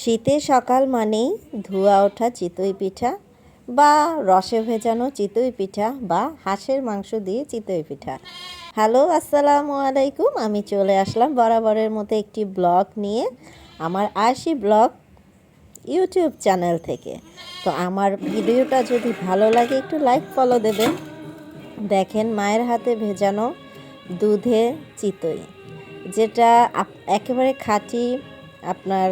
শীতের সকাল মানেই ধোয়া ওঠা চিতই পিঠা বা রসে ভেজানো চিতই পিঠা বা হাঁসের মাংস দিয়ে চিতই পিঠা। হ্যালো, আসসালামু আলাইকুম। আমি চলে আসলাম বরাবরের মতো একটি ব্লগ নিয়ে আমার আশি ব্লগ ইউটিউব চ্যানেল থেকে। তো আমার ভিডিওটা যদি ভালো লাগে একটু লাইক ফলো দেবেন। দেখেন মায়ের হাতে ভেজানো দুধে চিতই, যেটা একেবারে খাঁটি আপনার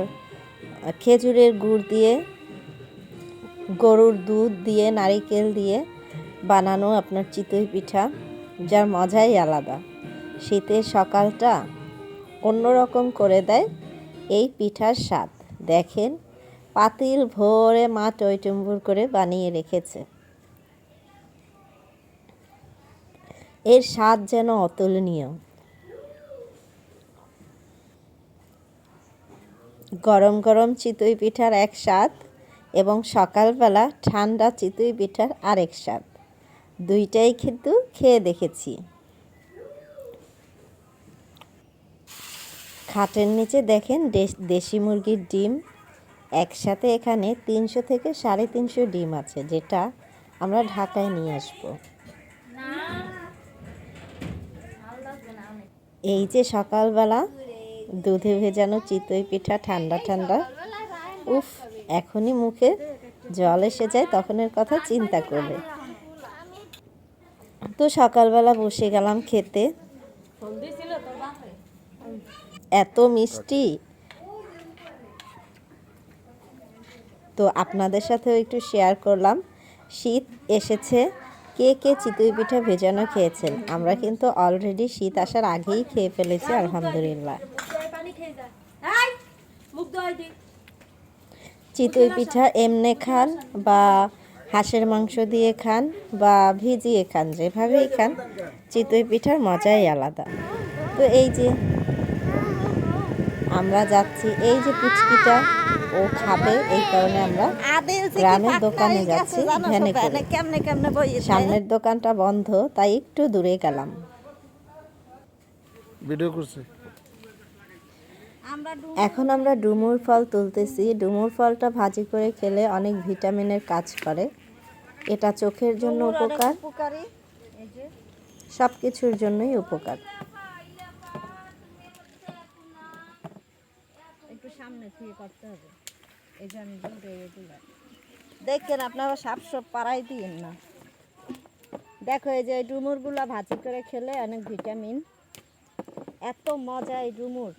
খেজুরের গুড় দিয়ে, গরুর দুধ দিয়ে, নারিকেল দিয়ে বানানো আপনার চিতই পিঠা, যার মজাই আলাদা। শীতের সকালটা অন্যরকম করে দেয় এই পিঠার স্বাদ। দেখেন, পাতিল ভরে মা টইটুম্বুর করে বানিয়ে রেখেছে। এর স্বাদ যেন অতুলনীয়। গরম গরম চিতই পিঠার এক স্বাদ এবং সকালবেলা ঠান্ডা চিতই পিঠার আরেক স্বাদ। দুইটাই কিন্তু খেয়ে দেখেছি। খাটের নিচে দেখেন দেশ- দেশি মুরগির ডিম। একসাথে এখানে তিনশো থেকে সাড়ে তিনশো ডিম আছে যেটা আমরা ঢাকায় নিয়ে আসব। এই যে সকালবেলা দুধে ভেজানো চিতই পিঠা ঠান্ডা ঠান্ডা। উফ, এখনই মুখে জল এসে যায়, তখনের কথা চিন্তা করলে তো সকালবেলা বসে গেলাম খেতে। এত মিষ্টি। তো আপনাদের সাথেও একটু শেয়ার করলাম। শীত এসেছে। কে কে চিতই পিঠা ভেজানো খেয়েছেন? আমরা কিন্তু অলরেডি শীত আসার আগেই খেয়ে ফেলেছি, আলহামদুলিল্লাহ। চিতই পিঠা এমনে খান বা হাঁসের মাংস দিয়ে খান বা ভিজিয়ে খান যেভাবেই খান চিতই পিঠার মজাই আলাদা। তো এই যে আমরা যাচ্ছি এই যে পুচকিটা ও খাবে এই কারণে আমরা গ্রামের দোকানে যাচ্ছি ভ্যানে করে। সামনের দোকানটা বন্ধ তাই একটু দূরে গেলাম। ভিডিও করছে। এখন আমরা ডুমুর ফল তুলতেছি। ডুমুর ফলটা ভাজি করে খেলে অনেক ভিটামিনের কাজ করে। এটা চোখের জন্য উপকার। সব কিছুর জন্যই উপকার। একটু সামনে থেকে করতে হবে। এই যে আমি দেখেন আপনারা সাপ সব পাড়াই দিন না। দেখো এই যে ডুমুরগুলা ভাজি করে খেলে অনেক ভিটামিন। এত মজা এই ডুমুর।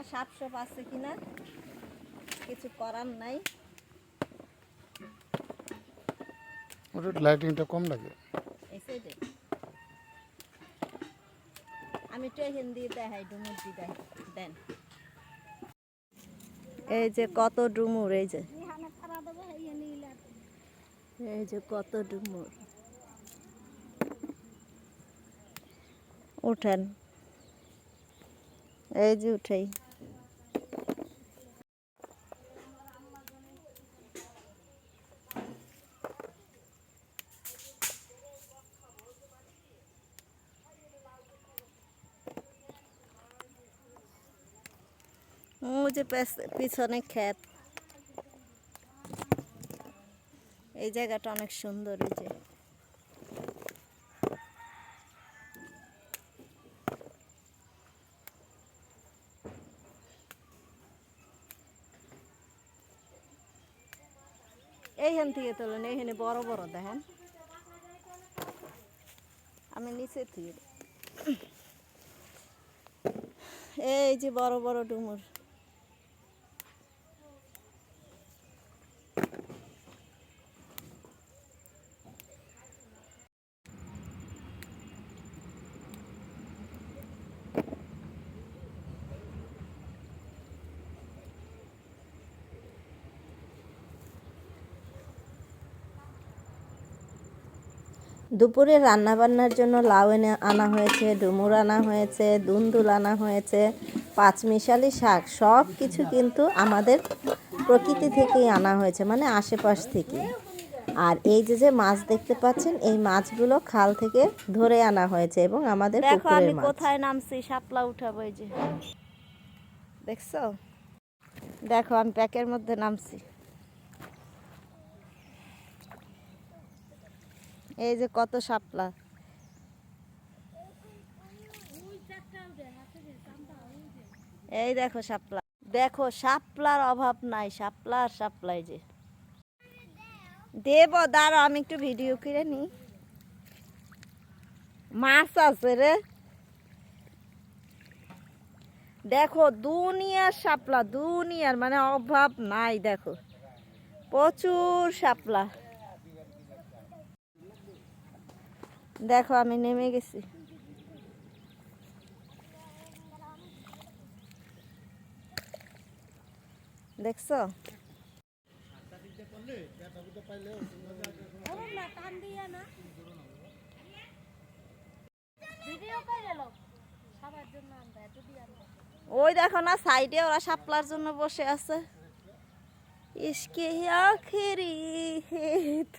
না সাপ সপ আছে কিনা কিছু করার নাই। ওটা লাইটিংটা কম লাগে। আমি তো হিন্দি দেখাই ডুমুর দি দেখ দেন। এই যে কত ডুমুর এই যে। এই যে কত ডুমুর। উঠেন। এই যে উঠাই ওই যে পেছ- পিছনে ক্ষেত। এই জায়গাটা অনেক সুন্দর এই যে। এইখান থেকে তোলেন, এইখানে বড় বড় দেখেন। আমি নিচে থেকে এই যে বড় বড় ডুমুর। দুপুরে রান্নাবান্নার জন্য লাউ এনে আনা হয়েছে ডুমুর আনা হয়েছে দুন্দুল আনা হয়েছে পাঁচমিশালি শাক সব কিছু কিন্তু আমাদের প্রকৃতি থেকেই আনা হয়েছে মানে আশেপাশ থেকে। আর এই যে যে মাছ দেখতে পাচ্ছেন এই মাছগুলো খাল থেকে ধরে আনা হয়েছে এবং আমাদের পুকুরের মাছ। কোথায় নামছি শাপলা উঠাবো এই যে। দেখছ? দেখো আমি প্যাকের মধ্যে নামছি। এই যে কত শাপলা। এই দেখো শাপলা। দেখো, শাপলার অভাব নাই, শাপলার শাপলাই যে। দেব দাঁড়া আমি একটু ভিডিও করে নি মাছ আছে রে। দেখো, দুনিয়ার শাপলা, দুনিয়ার মানে অভাব নাই, দেখো। প্রচুর শাপলা। দেখো, আমি নেমে গেছি। দেখছ? ওই দেখো না, সাইডে ওরা শাপলার জন্য বসে আছে। ইসকে আখেরি হেত।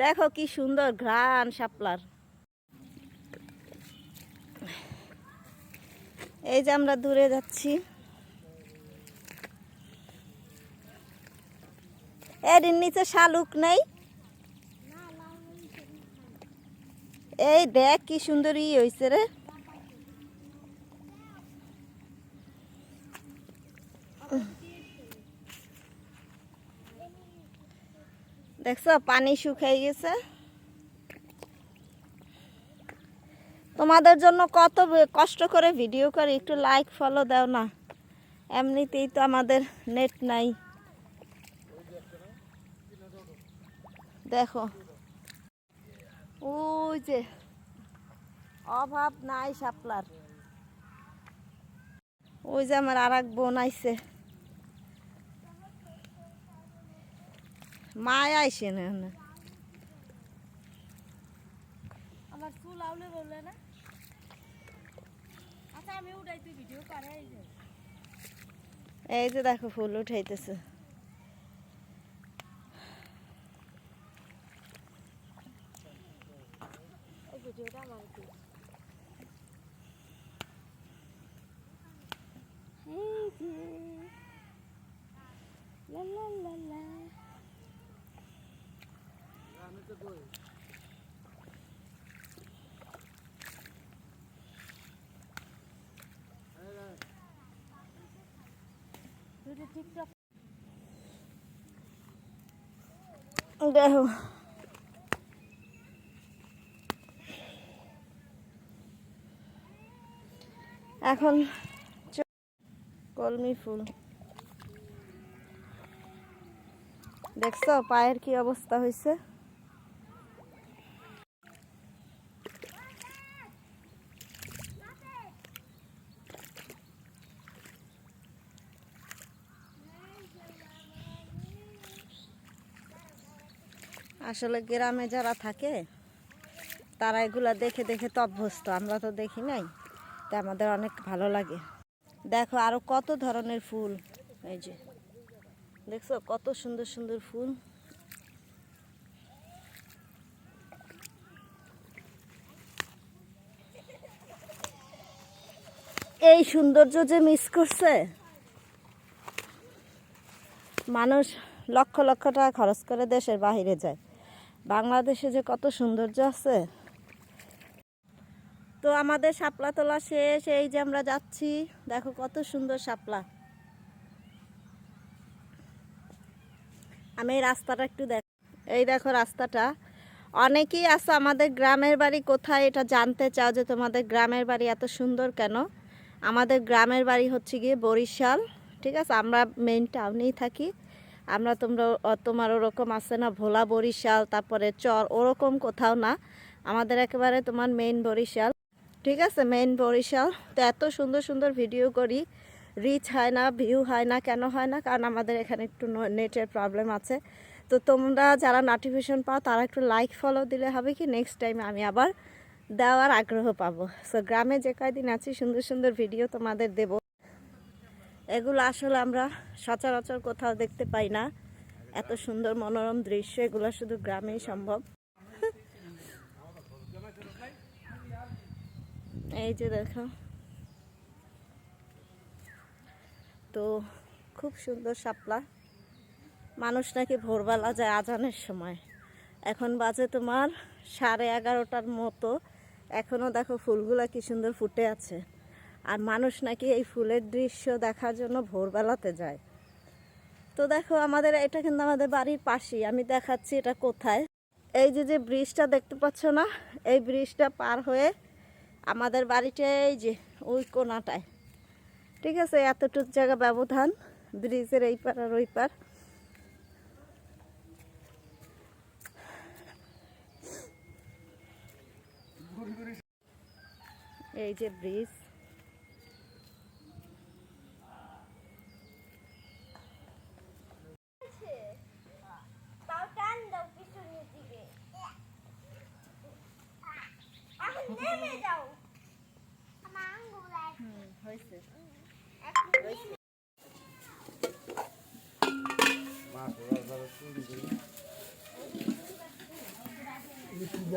দেখো কি সুন্দর, ঘ্রাণ শাপলার। এই যে আমরা দূরে যাচ্ছি। এর নিচে শালুক নেই? এই দেখ কি সুন্দর ই হয়েছে রে। দেখছ, পানি শুকিয়ে গেছে। তোমাদের জন্য কত কষ্ট করে ভিডিও করি, একটু লাইক ফলো দাও না। এমনিতেই তো আমাদের নেট নাই। দেখো। ওই যে, অভাব নাই শাপলার ওই যে আমার আর এক বোন আইছে। মায় আইসে না। আমার চুল আউলে বললে না? আচ্ছা আমি উঠাই তুই ভিডিও করে এই যে দেখো ফুল উঠাইতেছে। ভিডিওটা আমার কি এই যে লা লা লা লা দুটো টিকটক দেখো। এখন কলমি ফুল। দেখছ পায়ের কি অবস্থা হয়েছে? আসলে গ্রামে যারা থাকে, তারা এগুলা দেখে দেখে তো অভ্যস্ত। আমরা তো দেখি নাই তা আমাদের অনেক ভালো লাগে। দেখো আরও কত ধরনের ফুল, এই যে। দেখছ কত সুন্দর সুন্দর ফুল। এই সৌন্দর্য যে মিস করছে, মানুষ লক্ষ লক্ষ টাকা খরচ করে দেশের বাইরে যায়। বাংলাদেশে যে কত সৌন্দর্য আছে। তো আমাদের শাপলা তোলা শেষ, এই যে আমরা যাচ্ছি, দেখো কত সুন্দর শাপলা। আমি এই রাস্তাটা একটু দেখ এই দেখো রাস্তাটা। অনেকেই আছে আমাদের গ্রামের বাড়ি কোথায়, এটা জানতে চাও যে তোমাদের গ্রামের বাড়ি এত সুন্দর কেন? আমাদের গ্রামের বাড়ি হচ্ছে গিয়ে বরিশাল, ঠিক আছে? আমরা মেন টাউনেই থাকি। আমরা তোমরা তোমার ওরকম আছে না, ভোলা বরিশাল, তারপরে চর, ওরকম কোথাও না। আমাদের একেবারে তোমার মেইন বরিশাল। ঠিক আছে মেইন বরিশাল। তো এত সুন্দর সুন্দর ভিডিও করি। রিচ হয় না ভিউ হয় না, কেন হয় না, কারণ আমাদের এখানে একটু নেটের প্রবলেম আছে। তো তোমরা যারা নোটিফিকেশন পাও, তারা একটু লাইক ফলো দিলে হবে কি নেক্সট টাইম আমি আবার দেওয়ার আগ্রহ পাবো। সো গ্রামে যে কয়দিন আছি, সুন্দর সুন্দর ভিডিও তোমাদের দেব। এগুলো আসলে আমরা সচরাচর কোথাও দেখতে পাই না। এত সুন্দর মনোরম দৃশ্য, এগুলো শুধু গ্রামেই সম্ভব। এই যে দেখো। তো খুব সুন্দর শাপলা। মানুষ নাকি ভোরবেলা যায় আজানের সময়। এখন বাজে তোমার সাড়ে এগারোটার মতো। এখনও দেখো ফুলগুলো কি সুন্দর ফুটে আছে। আর মানুষ নাকি এই ফুলের দৃশ্য দেখার জন্য ভোরবেলাতে যায়। তো দেখো আমাদের, এটা কিন্তু আমাদের বাড়ির পাশেই, আমি দেখাচ্ছি এটা কোথায়। এই যে যে ব্রিজটা দেখতে পাচ্ছ না, এই ব্রিজটা পার হয়ে আমাদের বাড়িটা এই যে, ওই কোনাটায়। ঠিক আছে, এতটুক জায়গা ব্যবধান, ব্রিজের এই পার আর ওই পার। এই যে ব্রিজ তাও টান দাও পিছনের দিকে এখন নেমে যাও আমার আঙ্গুল আছে হয়েছে তো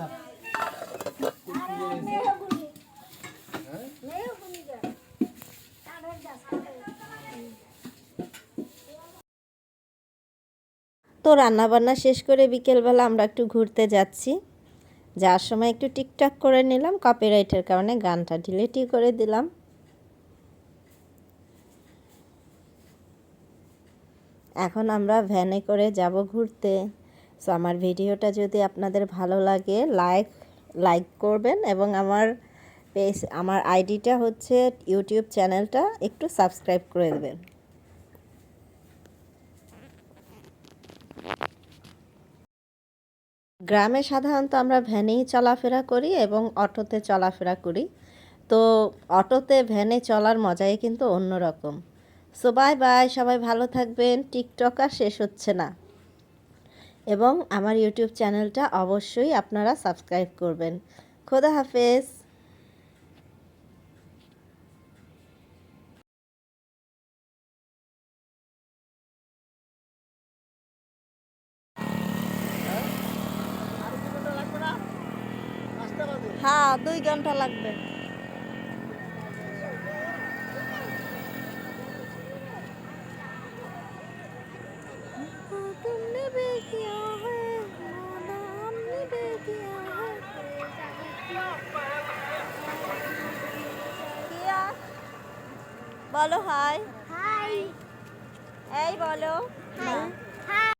রান্নাবান্না শেষ করে বিকেলবেলা আমরা একটু ঘুরতে যাচ্ছি। যাওয়ার সময় একটু টিকটক করে নিলাম কপিরাইটের কারণে গানটা ডিলিটই করে দিলাম। এখন আমরা ভ্যানে করে যাব ঘুরতে। সো আমার ভিডিওটা যদি আপনাদের ভালো লাগে লাইক লাইক করবেন এবং আমার পেজ আমার আইডিটা হচ্ছে ইউটিউব চ্যানেলটা একটু সাবস্ক্রাইব করে দেবেন। গ্রামে সাধারণত আমরা ভ্যানেই চলাফেরা করি এবং অটোতে চলাফেরা করি। তো অটোতে ভ্যানে চলার মজাই কিন্তু অন্যরকম। সো বাই বাই সবাই ভালো থাকবেন। টিকটক আর শেষ হচ্ছে না। এবং আমার ইউটিউব চ্যানেলটা অবশ্যই আপনারা সাবস্ক্রাইব করবেন। খোদা হাফেজ। হ্যাঁ দুই ঘণ্টা লাগবে।